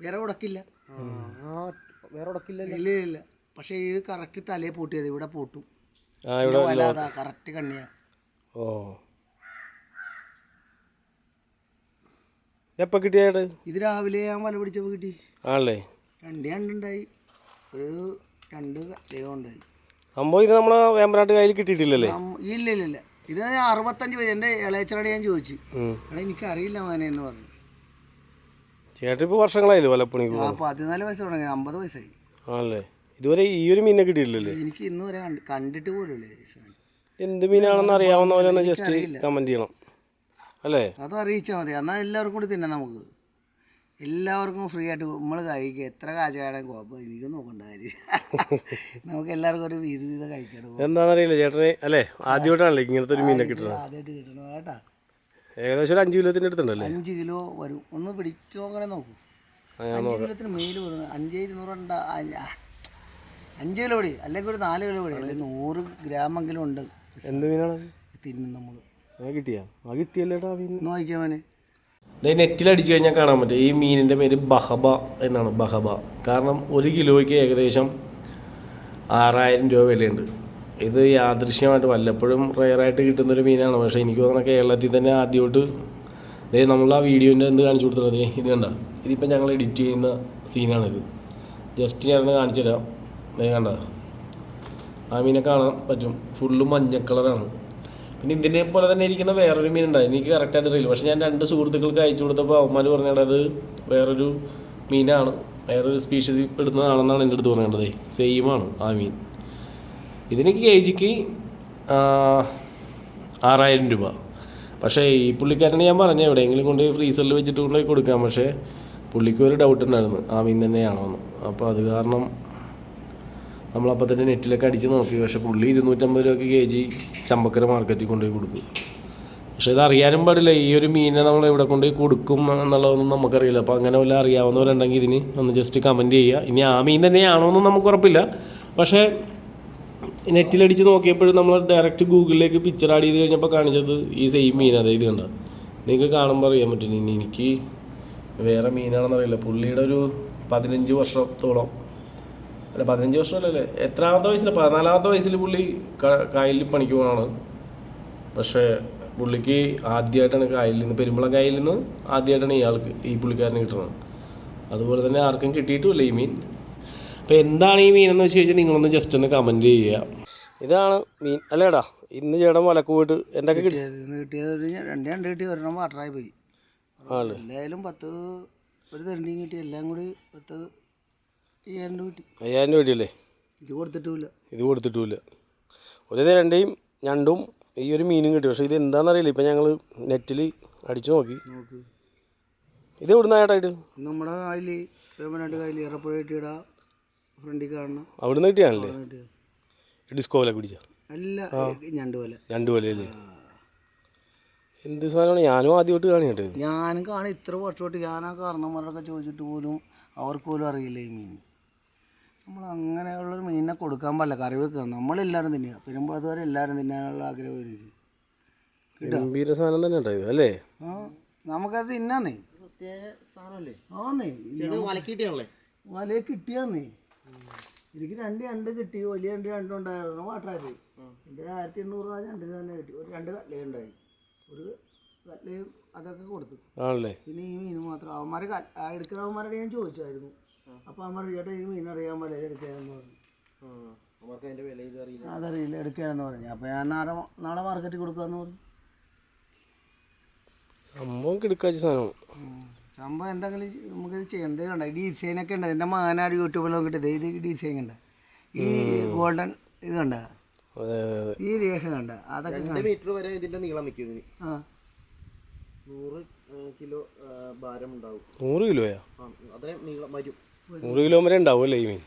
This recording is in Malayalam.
വേറെ ഉടക്കില്ല. ആ. വേറെ ഉടക്കില്ല ഇല്ല ഇല്ല പക്ഷേ ഇത് കറക്റ്റ് തലയെ പൂട്ടിയത് ഇവിടെ പൂട്ടും. ആ ഇവിടെ കറക്റ്റ് കണ്ണിയാ. ഓ. എപ്പോൾ കിട്ടിയായിട്ട് ഇത്? രാവിലെ ഞാൻ വല പിടിച്ചപ്പോൾ കിട്ടി. ആണല്ലേ? രണ്ട് രണ്ടുണ്ടായി ഒരു രണ്ട് ദൈവം ഉണ്ടായി. സംഭവം ഇത് നമ്മളെ വേമ്പനാട്ട് കയ്യിൽ കിട്ടിയിട്ടില്ലല്ലേ? ഇല്ല ഇല്ല ഇല്ല. ഇത് അറുപത്തഞ്ച് പേര് എന്റെ ഇളയച്ചനോട് ഞാൻ ചോദിച്ചു. എടാ എനിക്കറിയില്ല മോനെ എന്ന് പറഞ്ഞു. ചേട്ടൻ ഇപ്പോൾ വർഷങ്ങളായില്ലേ വലപ്പണിക്ക് ആ പതിനാല് വയസ്സ് തുടങ്ങി. അമ്പത് വയസ്സായി. ആണല്ലേ? ഇതുവരെ ഈ ഒരു മീനെ കിട്ടിയിട്ടില്ലല്ലേ? എനിക്ക് ഇന്ന് വരെ കണ്ട് കണ്ടിട്ട് പോലെ. എന്ത് മീനാണെന്ന് അറിയാവുന്നവരൊന്ന് ജസ്റ്റ് കമന്റ് ചെയ്യണം. അല്ലേ? അത് അറിയിച്ചാൽ മതി. എന്നാൽ എല്ലാവർക്കും കൂടി തിന്നാം നമുക്ക്. എല്ലാവർക്കും ഫ്രീ ആയിട്ട് നമ്മൾ കഴിക്കുക എത്ര കാശാണ് കുഴപ്പം എനിക്ക് നോക്കണ്ട കാര്യം. നമുക്ക് എല്ലാവർക്കും ഒരു വീത് വീതം കഴിക്കണം എന്താണെന്നറിയില്ല ചേട്ടന്. അല്ലേ? ആദ്യമായിട്ടാണല്ലേ ഇങ്ങനത്തെ ഒരു മീനെ കിട്ടുന്നത്. ആദ്യമായിട്ട് കിട്ടണം കേട്ടാ. ഏകദേശം ഒരു അഞ്ച് കിലോത്തിന്റെ അടുത്തുണ്ടല്ലേ? അഞ്ച് കിലോ വരും. ഒന്ന് പിടിച്ചു അങ്ങനെ നോക്കൂ. അഞ്ച് കിലോത്തിന് മേൽ വരും. അഞ്ച് ഇരുന്നൂറുണ്ട അഞ്ച് കിലോ പിടി. അല്ലെങ്കിൽ ഒരു നാല് കിലോ പിടി. അല്ലെങ്കിൽ നൂറ് ഗ്രാമെങ്കിലും ഉണ്ട്. എന്ത് മീനാണ്? തിന്നും നമ്മൾ കിട്ടിയാ? കിട്ടിയല്ലേട്ടാ ഇത് നെറ്റിൽ അടിച്ചു കഴിഞ്ഞാൽ കാണാൻ പറ്റും. ഈ മീനിന്റെ പേര് ബഹബ എന്നാണ്. ബഹബ. കാരണം ഒരു കിലോയ്ക്ക് ഏകദേശം ആറായിരം രൂപ വിലയുണ്ട്. ഇത് യാദൃശ്യമായിട്ട് വല്ലപ്പോഴും റെയറായിട്ട് കിട്ടുന്നൊരു മീനാണ്. പക്ഷേ എനിക്ക് തോന്നുന്നത് കേരളത്തിൽ തന്നെ ആദ്യമായിട്ട് ദേ നമ്മൾ ആ വീഡിയോന്റെ എന്ത് കാണിച്ചു കൊടുത്തത് ദേ ഇത് കണ്ട? ഇതിപ്പോൾ ഞങ്ങൾ എഡിറ്റ് ചെയ്യുന്ന സീനാണിത് ജസ്റ്റ് ഞാനൊന്ന് കാണിച്ചു തരാം. ദേ കണ്ട? ആ മീനെ കാണാൻ പറ്റും. ഫുള്ള് മഞ്ഞ കളറാണ്. പിന്നെ ഇതിനെ പോലെ തന്നെ ഇരിക്കുന്ന വേറൊരു മീനുണ്ടായി എനിക്ക് കറക്റ്റായിട്ട് അറിയില്ല. പക്ഷേ ഞാൻ രണ്ട് സുഹൃത്തുക്കൾക്ക് അയച്ചു കൊടുത്തപ്പോൾ അവന്മാർ പറഞ്ഞത് അത് വേറൊരു മീനാണ്. വേറൊരു സ്പീഷീസിൽ പെടുന്നതാണെന്നാണ് എന്റെ അടുത്ത് പറയേണ്ടത് സെയിമാണ് ആ മീൻ. ഇതിനൊക്കെ കെ ജിക്ക് ആറായിരം രൂപ. പക്ഷേ ഈ പുള്ളിക്കാരനെ ഞാൻ പറഞ്ഞു എവിടെയെങ്കിലും കൊണ്ടുപോയി ഫ്രീസറിൽ വെച്ചിട്ട് കൊണ്ടുപോയി കൊടുക്കാം. പക്ഷേ പുള്ളിക്ക് ഒരു ഡൗട്ട് ഉണ്ടായിരുന്നു. ആ മീൻ തന്നെയാണോ എന്ന്. അപ്പോൾ അത് കാരണം നമ്മളപ്പോൾ തന്നെ നെറ്റിലൊക്കെ അടിച്ച് നോക്കി. പക്ഷേ പുള്ളി ഇരുന്നൂറ്റമ്പത് രൂപയ്ക്ക് കെ ജി ചമ്പക്കര മാർക്കറ്റിൽ കൊണ്ടുപോയി കൊടുത്തു. പക്ഷേ ഇത് അറിയാനും പാടില്ല. ഈ ഒരു മീനിനെ നമ്മൾ എവിടെ കൊണ്ടുപോയി കൊടുക്കും എന്നുള്ളതൊന്നും നമുക്കറിയില്ല. അപ്പോൾ അങ്ങനെ വല്ല അറിയാവുന്നവരുണ്ടെങ്കിൽ ഇതിന് ഒന്ന് ജസ്റ്റ് കമന്റ് ചെയ്യുക. ഇനി ആ മീൻ തന്നെയാണോ എന്നും നമുക്ക് ഉറപ്പില്ല. പക്ഷേ നെറ്റിലടിച്ച് നോക്കിയപ്പോഴും നമ്മൾ ഡയറക്റ്റ് ഗൂഗിളിലേക്ക് പിക്ചർ ആഡ് ചെയ്ത് കഴിഞ്ഞപ്പോൾ കാണിച്ചത് ഈ സെയിം മീൻ. അതെ ഇത് കണ്ട നിങ്ങൾക്ക് കാണുമ്പോൾ അറിയാൻ പറ്റും. ഇനി എനിക്ക് വേറെ മീനാണെന്നറിയില്ല പുള്ളിയുടെ ഒരു പതിനഞ്ച് വർഷത്തോളം. അല്ല പതിനഞ്ച് വർഷമല്ലേ എത്രാമത്തെ വയസ്സിൽ പതിനാലാമത്തെ വയസ്സിൽ പുള്ളി കായലിൽ പണിക്ക് പോകണമാണ് പക്ഷേ പുള്ളിക്ക് ആദ്യമായിട്ടാണ് കായലിൽ നിന്ന് പെരുമ്പളം കായലിൽ നിന്ന് ആദ്യമായിട്ടാണ് ഇയാൾക്ക് ഈ പുള്ളിക്കാരന് കിട്ടുന്നത്. അതുപോലെ തന്നെ ആർക്കും കിട്ടിയിട്ടുമില്ല ഈ മീൻ. അപ്പോൾ എന്താണ് ഈ മീൻ എന്ന് വെച്ച് കഴിഞ്ഞാൽ നിങ്ങളൊന്ന് ജസ്റ്റ് ഒന്ന് കമന്റ് ചെയ്യുക. ഇതാണ് മീൻ. അല്ലേടാ ഇന്ന് ചേട്ടൻ വലക്ക് പോയിട്ട് എന്തൊക്കെ കിട്ടി? കിട്ടിയത് കിട്ടിയത് രണ്ടേ രണ്ട് കിട്ടി ഒരെണ്ണം വാട്ടറായി പോയി. എന്തായാലും പത്ത് ഒരു തെരണ്ടിയും കിട്ടി എല്ലാം കൂടി പത്ത് അയ്യായിരം രൂപ കിട്ടി. അയ്യായിരം രൂപ കിട്ടിയല്ലേ? ഇത് കൊടുത്തിട്ടുമില്ല. ഇത് കൊടുത്തിട്ടുമില്ല. ഒരു രണ്ടേയും ഞണ്ടും ഈ ഒരു മീനും കിട്ടി. പക്ഷേ ഇത് എന്താണെന്നറിയില്ല. ഇപ്പം ഞങ്ങൾ നെറ്റിൽ അടിച്ചു നോക്കി. നോക്കി. ഇത് എവിടുന്നായിട്ടായിട്ട് നമ്മുടെ കായലി വേമനാട്ട് കായലി ഇറപ്പുഴ കിട്ടിയടാ. ഫ്രണ്ടിൽ കാണണം. അവിടുന്ന് കിട്ടിയാണല്ലേ? ഡിസ്കോ വില പിടിച്ച? അല്ല ഞണ്ട് പോലെ. രണ്ട് പോലെയല്ലേ എന്ത് സാധനമാണ്? ഞാനും ആദ്യമായിട്ട് കാണി കേട്ടത് ഞാനും കാണും. ഇത്ര വർഷമായിട്ട് ഞാൻ ആ കാരണന്മാരൊക്കെ ചോദിച്ചിട്ട് പോലും അവർക്ക് പോലും അറിയില്ല ഈ മീൻ. നമ്മൾ അങ്ങനെയുള്ളൊരു മീനിനെ കൊടുക്കാൻ പാടില്ല. കറി വെക്കുക. നമ്മളെല്ലാവരും തിന്നുക വരെ എല്ലാവരും തിന്നാനുള്ള ആഗ്രഹം എനിക്ക് ഗംഭീര സാധനം തന്നെ ഉണ്ടായത് അല്ലേ? ആ. നമുക്കത് തിന്നാന്നേ. പ്രത്യേക സാധനമല്ലേ? ആന്നേ. വലക്കിട്ടിയാണല്ലേ വലയെ കിട്ടിയാന്നേ. എനിക്ക് രണ്ട് രണ്ട് കിട്ടി വലിയ രണ്ട് രണ്ടുണ്ടായിരുന്നു വാട്ടറായി പോയി എന്റെ ആയിരത്തി എണ്ണൂറ് രൂപ രണ്ടിന് തന്നെ കിട്ടി. ഒരു രണ്ട് കല്ലേ ഉണ്ടായി. ഒരു കട്ലയും അതൊക്കെ കൊടുത്തു. ആണല്ലേ? പിന്നെ ഈ മീൻ മാത്രം. അവന്മാരെ എടുക്കുന്ന എടുക്കുന്നവന്മാരോട് ഞാൻ ചോദിച്ചായിരുന്നു. അപ്പോൾ അവന്മാർ ചേട്ടാ ഈ മീൻ അറിയാൻ പാടില്ല എടുക്കാന്ന് പറഞ്ഞു. അവർക്ക് അതിന്റെ വില ഇത് അറിയില്ല. അതറിയില്ല എടുക്കുകയാണെന്ന് പറഞ്ഞു. അപ്പോൾ ഞാൻ നാളെ നാളെ മാർക്കറ്റിൽ കൊടുക്കാന്ന് പറഞ്ഞു. സംഭവം കിടക്കാച്ച സാധനമാണ് ഉം. സംഭവം എന്തെങ്കിലും നമുക്ക് ചെയ്യണ്ടേ കണ്ട? ഡിസൈൻ ഡിസൈനൊക്കെ ഉണ്ട്. എന്റെ മാനാട് യൂട്യൂബിലൊക്കെ കിട്ടിയത് ഇത് ഡിസൈൻ കണ്ട. ഈ ഗോൾഡൻ ഇത് കണ്ട? ഈ രേഖ കണ്ട. അതൊക്കെ മീറ്റർ വരെ ഇതിന്റെ നീളം വെക്കും ആ. നൂറ് കിലോ ഭാരം ഉണ്ടാവും. നൂറ് കിലോയാ? അത്രയും നീളം വരും. നൂറ് കിലോ വരെ ഉണ്ടാവും അല്ലേ ഈ മീൻ?